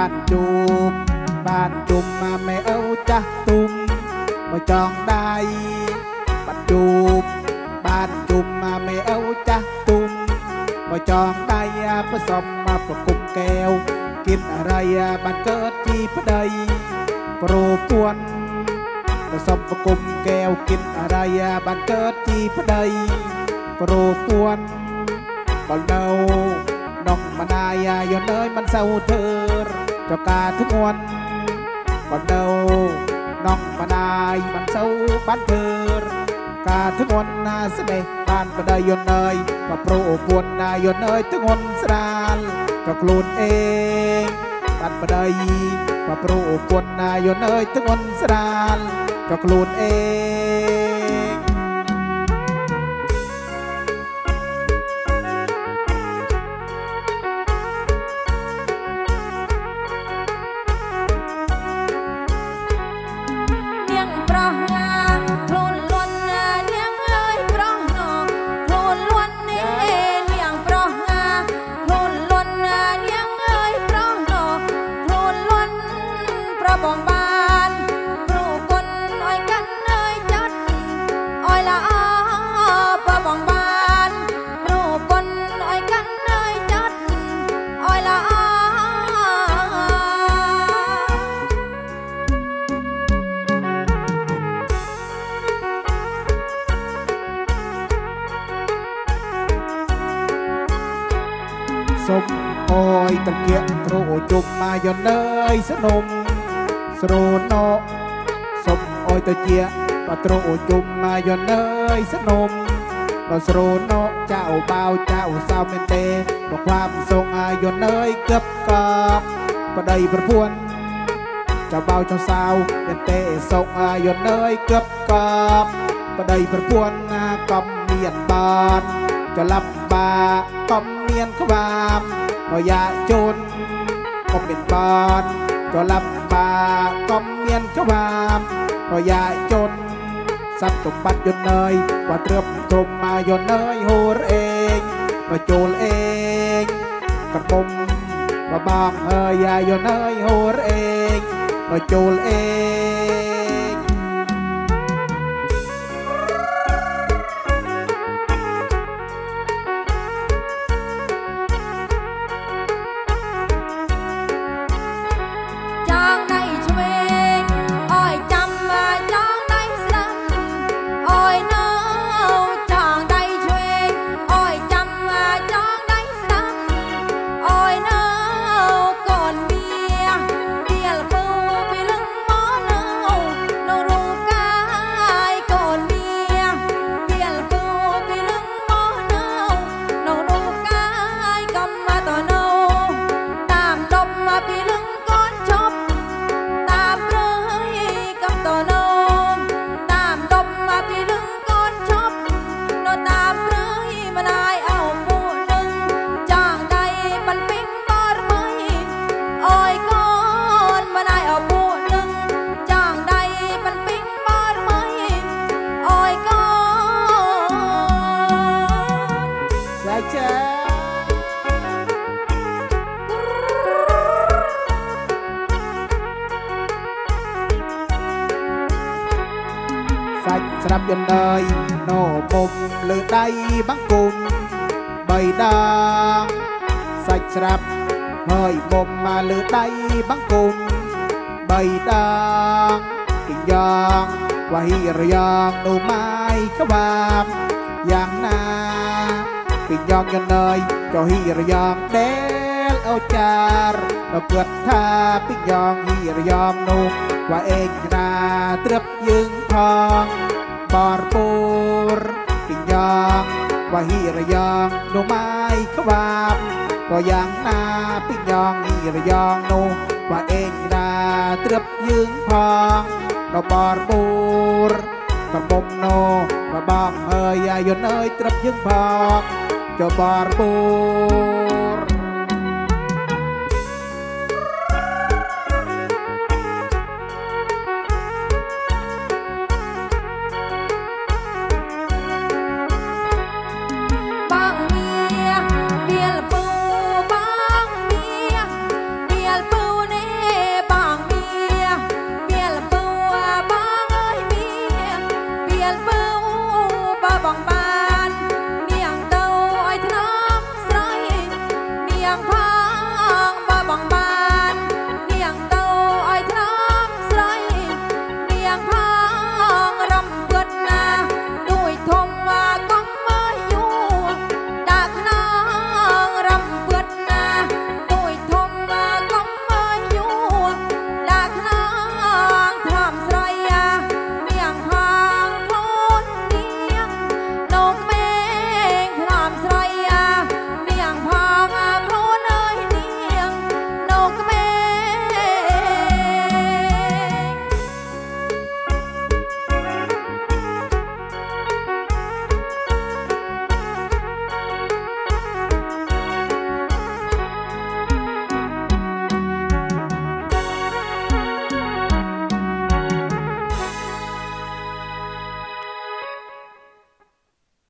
បានជួបបានជុំមកមេអូចាស់ទុំមកចងដៃបានជួបបានជុំមកមេអូចាស់ទុំមកចងដៃផ្សំមកប្រគំកែវគិនអរិយបានកើតជីប្តីប្រពន្ធប្រសំប្រគំកែវគិនអរិយបានកើតជីប្តីប្រពន្ធបលនៅនំមណាយាយនើយមិនសូវធ្វើចការធ្ងន់បលនៅនំមណាយមិនសូវបានធ្វើការធ្ងន់ណាស្ដេះបានប ដយនើយបប្រូពួនណាយនើយធ្ងន់ស្រាលក៏ខ្លួនអេងបានបដយបប្រូពួនណាយនើយធ្ងន់ស្រាលក៏ខ្លួនអេង ត្រគាក់ទ្រោជុំមកយនើយស្នំស្រោណោសុំអើយត្រគាក់បទ្រោជុំមកយនើយស្នំដល់ស្រោណោចៅបាវចៅសៅមែនទេមកความសងអាយនើយកឹបកបប្តីប្រពន្ធចៅបាវចៅសៅមែនទេសងអាយនើយកឹបកបប្តីប្រពន្ធណាកំមានបានចលាប់បាកំមានក្តា មរយាជូនកំមានបានចលាប់បាកំមានក្តាមរយាជូនសັບសម្បត្តិយន្តនើយបើត្រឹមទុំមកយន្តនើយហូរអេងមកចូលអេងកំពុំបបងហើយយាយន្តនើយហូរអេងមកចូលអេង សាច់ស្រាប់យន្តើយណូមុំលើដៃបង្គំបីដងសាច់ស្រាប់ហើយមុំមកលើដៃបង្គំបីដងគិញយ៉ាងវ៉ាហ៊ីរយ៉ាងនោះម៉ាយក្បាបយ៉ាងណាពីយ៉ងយនើយចុះហ៊ីរយ៉ងដែលអូចារដល់គិតថាពីយ៉ងហ៊ីរយ៉ងនោះ ว่าเองណាត្រឹបយើងផងបរពូរពីយ៉ងว่าហ៊ីរយ៉ងនោះម៉ាយក្បាបក៏យ៉ាងណាពីយ៉ងហ៊ីរយ៉ងនោះว่าเองណាត្រឹបយើងផងដល់បរពូរ កំមុំណូមកបងអើយអាយនអើយត្រឹបយើងផងចុះបរបូរ